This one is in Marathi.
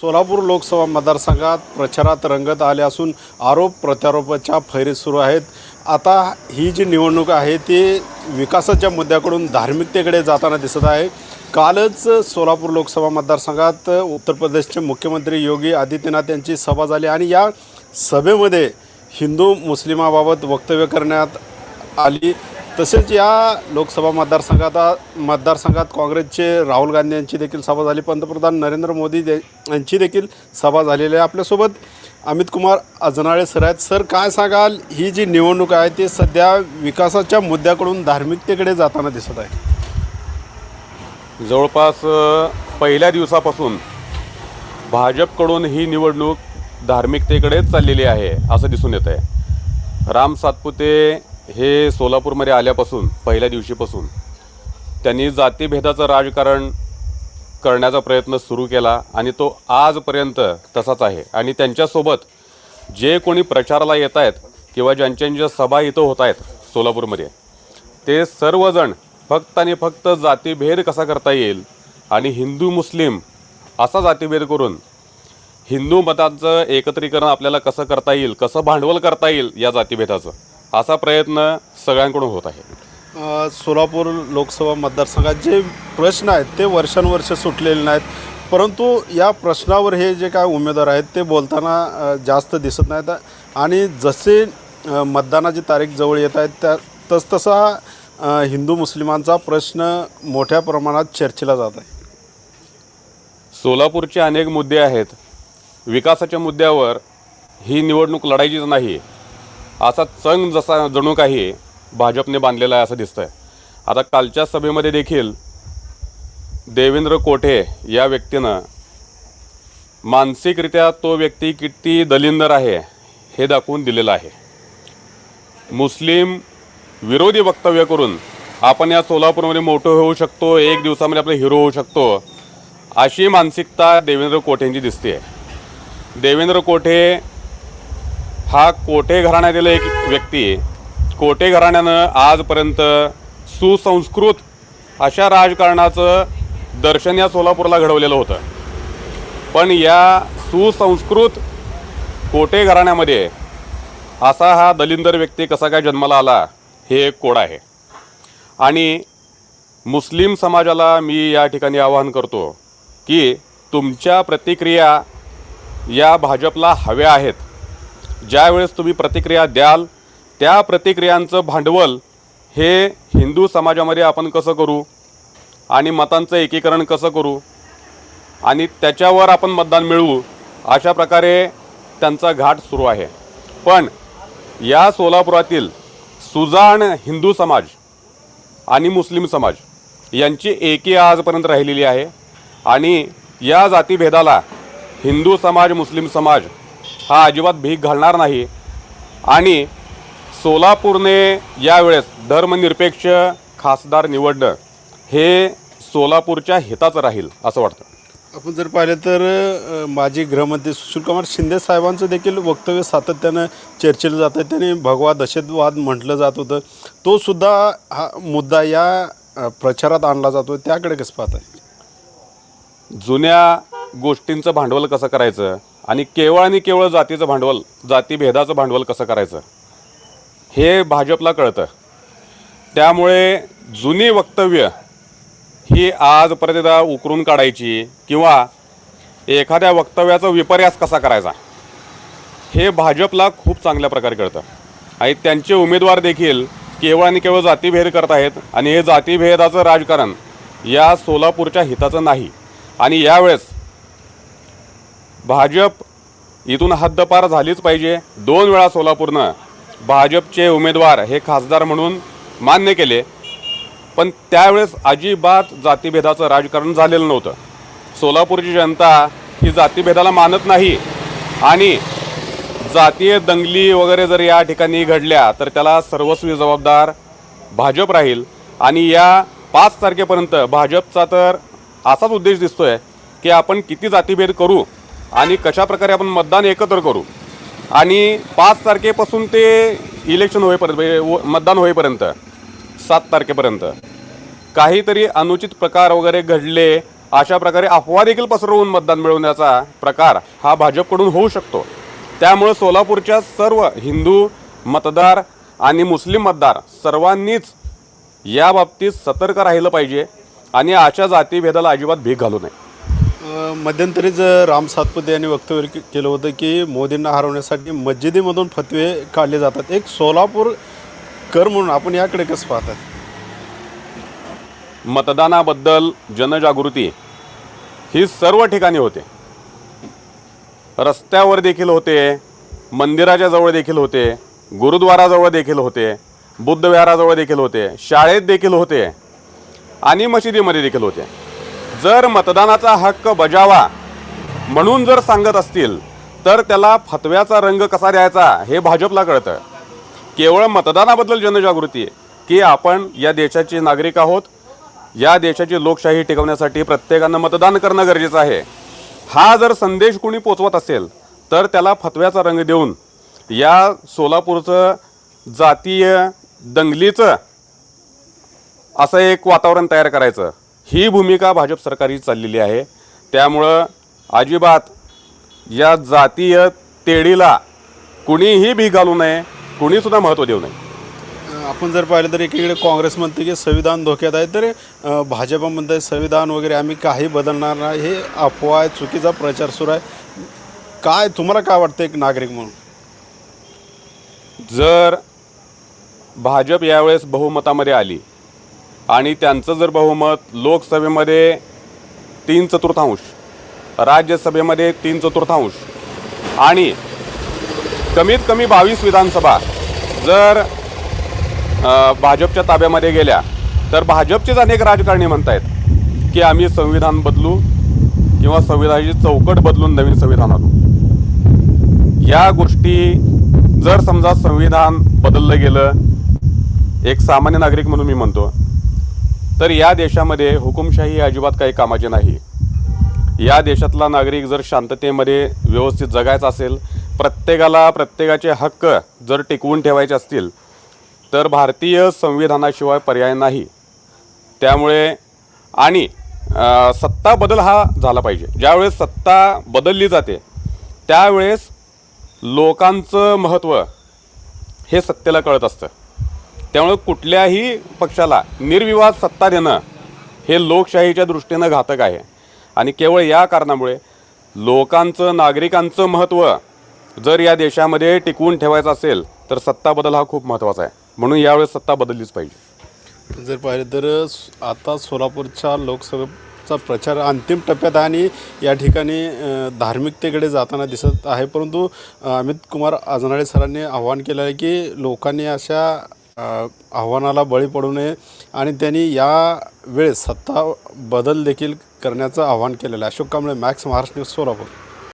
सोलापूर लोकसभा मतदारसंघात प्रचारात रंगत आले असून आरोप प्रत्यारोपाच्या फैरी सुरू आहेत. आता ही जी निवडणूक आहे ती विकासाच्या मुद्द्याकडून धार्मिकतेकडे जाताना दिसत आहे. कालच सोलापूर लोकसभा मतदारसंघात उत्तर प्रदेशचे मुख्यमंत्री योगी आदित्यनाथ यांची सभा झाली आणि या सभेमध्ये हिंदू मुस्लिमाबाबत वक्तव्य करण्यात आली. तसेच या लोकसभा मतदारसंघात मतदारसंघात काँग्रेसचे राहुल गांधी यांची देखील सभा झाली. पंतप्रधान नरेंद्र मोदी दे यांची देखील सभा झालेली आहे आपल्यासोबत. अमित कुमार अजनाळे सर आहेत. सर काय सांगाल? ही जी निवडणूक आहे ती सध्या विकासाच्या मुद्द्याकडून धार्मिकतेकडे जाताना दिसत आहे. जवळपास पहिल्या दिवसापासून भाजपकडून ही निवडणूक धार्मिकतेकडेच चाललेली आहे असं दिसून येत आहे राम सातपुते हे सोलापूरमध्ये आल्यापासून पहिल्या दिवशीपासून त्यांनी जातीभेदाचं राजकारण करण्याचा प्रयत्न सुरू केला आणि तो आजपर्यंत तसाच आहे. आणि त्यांच्यासोबत जे कोणी प्रचाराला येत आहेत किंवा ज्यांच्या सभा इथं होत आहेत सोलापूरमध्ये ते सर्वजण फक्त आणि फक्त जातीभेद कसा करता येईल आणि हिंदू मुस्लिम असा जातीभेद करून हिंदू मतांचं एकत्रीकरण आपल्याला कसं करता येईल कसं भांडवल करता येईल या जातीभेदाचं? असा प्रयत्न सगळ्यांकडून होत आहे. अ, सोलापूर लोकसभा मतदारसंघात जे प्रश्न आहेत ते वर्षानुवर्ष सुटलेले नाहीत. परंतु या प्रश्नावर हे जे काय उमेदवार आहेत ते बोलताना अ, जास्त दिसत नाहीत. आणि जसे अ, मतदानाची तारीख जवळ येत आहेत त्या तसतसा अ, हिंदू मुस्लिमांचा प्रश्न मोठ्या प्रमाणात चर्चेला जात आहे. सोलापूरचे अनेक मुद्दे आहेत. विकासाच्या मुद्द्यावर ही निवडणूक लढायचीच नाही असा चंग जसा जणू काही भाजपने बांधलेला आहे असं दिसतंय. आता कालच्या सभेमध्ये देखील देवेंद्र कोठे या व्यक्तीनं मानसिकरित्या तो व्यक्ती किती दलिंदर आहे हे दाखवून दिलेलं आहे. मुस्लिम विरोधी वक्तव्य करून आपण या सोलापूरमध्ये मोठं होऊ शकतो एक दिवसामध्ये आपलं हिरो होऊ शकतो अशी मानसिकता देवेंद्र कोठेंची दिसते देवेंद्र कोठे हा कोटे घराण्यातील एक व्यक्ती कोटे घराण्यानं आजपर्यंत सुसंस्कृत अशा राजकारणाचं दर्शन या सोलापूरला घडवलेलं होतं. पण या सुसंस्कृत कोटे घराण्यामध्ये असा हा दलिंदर व्यक्ती कसा काय जन्माला आला हे एक कोड आहे. आणि मुस्लिम समाजाला मी या ठिकाणी आवाहन करतो की तुमच्या प्रतिक्रिया या भाजपला हव्या आहेत. ज्यावेळेस तुम्ही प्रतिक्रिया द्याल त्या प्रतिक्रियांचं भांडवल हे हिंदू समाजामध्ये आपण कसं करू? आणि मतांचं एकीकरण कसं करू? आणि त्याच्यावर आपण मतदान मिळवू अशा प्रकारे त्यांचा घाट सुरू आहे. पण या सोलापुरातील सुजाण हिंदू समाज आणि मुस्लिम समाज यांची एकी आजपर्यंत राहिलेली आहे. आणि या जातीभेदाला हिंदू समाज मुस्लिम समाज हा अजिबात भीक घालणार नाही. आणि सोलापूरने यावेळेस धर्मनिरपेक्ष खासदार निवडणं हे सोलापूरच्या हिताचं राहील असं वाटतं. आपण जर पाहिलं तर माजी गृहमंत्री सुशीलकुमार शिंदे साहेबांचं देखील वक्तव्य सातत्यानं चर्चेलं जातं त्यांनी भगवा दहशतवाद म्हटलं जात होतं. तो सुद्धा हा मुद्दा या प्रचारात आणला जातो त्याकडे कसं पाहत आहे जुन्या गोष्टींचं भांडवल कसं करायचं? आणि केवळ आणि केवळ जातीचं भांडवल जातीभेदाचं भांडवल कसं करायचं? हे भाजपला कळतं. त्यामुळे जुनी वक्तव्य ही आजपर्यंत उकरून काढायची किंवा एखाद्या वक्तव्याचा विपर्यास कसा करायचा? हे भाजपला खूप चांगल्या प्रकारे कळतं. आणि त्यांचे उमेदवार देखील केवळ आणि केवळ जातीभेद करत आहेत आणि हे जातीभेदाचं राजकारण या सोलापूरच्या हिताचं नाही. आणि यावेळेस भाजप इथून हद्दपार झालीच पाहिजे. दोन वेळा सोलापूरनं भाजपचे उमेदवार हे खासदार म्हणून मान्य केले. पण त्यावेळेस अजिबात जातीभेदाचं राजकारण झालेलं नव्हतं. सोलापूरची जनता ही जातीभेदाला मानत नाही. आणि जातीय दंगली वगैरे जर या ठिकाणी घडल्या तर त्याला सर्वस्वी जबाबदार भाजप राहील. आणि या पाच तारखेपर्यंत भाजपचा तर असाच उद्देश दिसतोय की आपण किती जातीभेद करू आणि कशाप्रकारे आपण मतदान एकत्र करू? आणि पाच तारखेपासून ते इलेक्शन होईपर्यंत म्हणजे व- मतदान होईपर्यंत सात तारखेपर्यंत. काहीतरी अनुचित प्रकार वगैरे घडले अशा प्रकारे अफवा देखील पसरवून मतदान मिळवण्याचा प्रकार हा भाजपकडून होऊ शकतो. त्यामुळं सोलापूरच्या सर्व हिंदू मतदार आणि मुस्लिम मतदार सर्वांनीच या बाबतीत सतर्क राहिलं पाहिजे आणि अशा जातीभेदाला अजिबात भीक घालू नये. मध्यंतरीच राम सातपुते यांनी वक्तव्य के- केलं होतं की मोदींना हरवण्यासाठी मस्जिदीमधून फतवे काढले जातात. एक सोलापूर कर म्हणून आपण याकडे कसं पाहतात? मतदानाबद्दल जनजागृती ही सर्व ठिकाणी होते. रस्त्यावर देखील होते मंदिराच्या जवळ देखील होते गुरुद्वाराजवळ देखील होते बुद्धविहाराजवळ देखील होते शाळेत देखील होते आणि मशिदीमध्ये देखील होते. जर मतदानाचा हक्क बजावा म्हणून जर सांगत असतील तर त्याला फतव्याचा रंग कसा द्यायचा हे भाजपला कळतं. केवळ मतदानाबद्दल जनजागृती आहे की आपण या देशाचे नागरिक आहोत या देशाची लोकशाही टिकवण्यासाठी प्रत्येकानं मतदान करणं गरजेचं आहे. हा जर संदेश कोणी पोचवत असेल तर त्याला फतव्याचा रंग देऊन या सोलापूरचं जातीय दंगलीचं असं एक वातावरण तयार करायचं. ही भूमिका भाजप सरकारची चाललेली आहे. त्यामुळं अजिबात या जातीय तेढीला कुणीही भी घालू नये कुणीसुद्धा महत्त्व देऊ नये. आपण जर पाहिलं तर एकीकडे काँग्रेस म्हणते की संविधान धोक्यात आहे तर भाजप म्हणते संविधान वगैरे आम्ही काही बदलणार नाही हे अफवा आहे चुकीचा प्रचार सुरू आहे. काय तुम्हाला काय वाटतं एक नागरिक म्हणून? जर भाजप यावेळेस बहुमतामध्ये आली आणि त्यांचं जर बहुमत लोकसभेमध्ये तीन चतुर्थांश राज्यसभेमध्ये तीन चतुर्थांश आणि कमीत कमी बावीस विधानसभा जर भाजपच्या ताब्यामध्ये गेल्या तर भाजपचेच अनेक राजकारणी म्हणतायत की आम्ही संविधान बदलू किंवा संविधानाची चौकट बदलून नवीन संविधान आणू. या गोष्टी जर समजा संविधान बदललं गेलं एक सामान्य नागरिक म्हणून मी म्हणतो तर या देशामध्ये हुकुमशाही अजिबात काही कामाची नाही. या देशातला नागरिक जर शांततेमध्ये व्यवस्थित जगायचा असेल प्रत्येकाला प्रत्येकाचे हक्क जर टिकवून ठेवायचे असतील तर भारतीय संविधानाशिवाय पर्याय नाही. त्यामुळे आणि सत्ता बदल हा झाला पाहिजे. ज्यावेळेस सत्ता बदलली जाते त्यावेळेस लोकांचं महत्त्व हे सत्तेला कळत असतं. त्यामुळे कुठल्याही पक्षाला निर्विवाद सत्ता देणं हे लोकशाहीच्या दृष्टीनं घातक आहे. आणि केवळ या कारणामुळे लोकांचं नागरिकांचं महत्त्व जर या देशामध्ये टिकवून ठेवायचं असेल तर सत्ता बदल हा खूप महत्त्वाचा आहे. म्हणून यावेळेस सत्ता बदललीच पाहिजे. जर पाहिलं तर आता सोलापूरच्या लोकसभेचा प्रचार अंतिम टप्प्यात आहे आणि या ठिकाणी धार्मिकतेकडे जाताना दिसत आहे. परंतु अमित कुमार आजनाळे सरांनी आव्हान केलं आहे की लोकांनी अशा आव्हानाला बळी पडू नये आणि त्यांनी या वेळेस सत्ता बदल देखील करण्याचं आव्हान केलेलं आहे. Ashok Kamble Max Maharashtra news Solapur.